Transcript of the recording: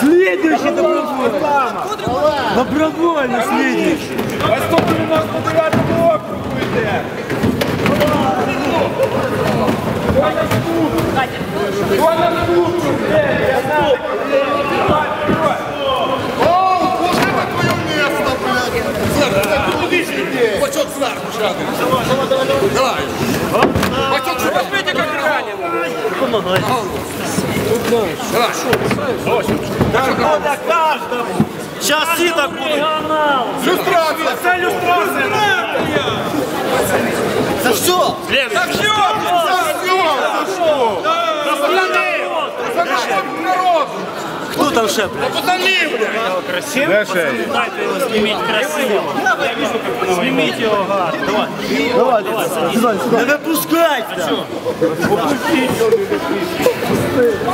Следующий добровольно. Добровольно следующий. А 199 округу йде. Хто наступний? Де? Я знаю. Бачок зверху шади. Давай. Бачок сюди. Возьмите как раненый. Давай. Сейчас всі так будуть. Люстрація. Це люстрація. За що? Так що? За народ народу. Хто там ще? Пацани, блядь. Дайте його зніміть красиво. Зніміть його гарно. Давай. Давай, давай. Не випускайте. Правда, на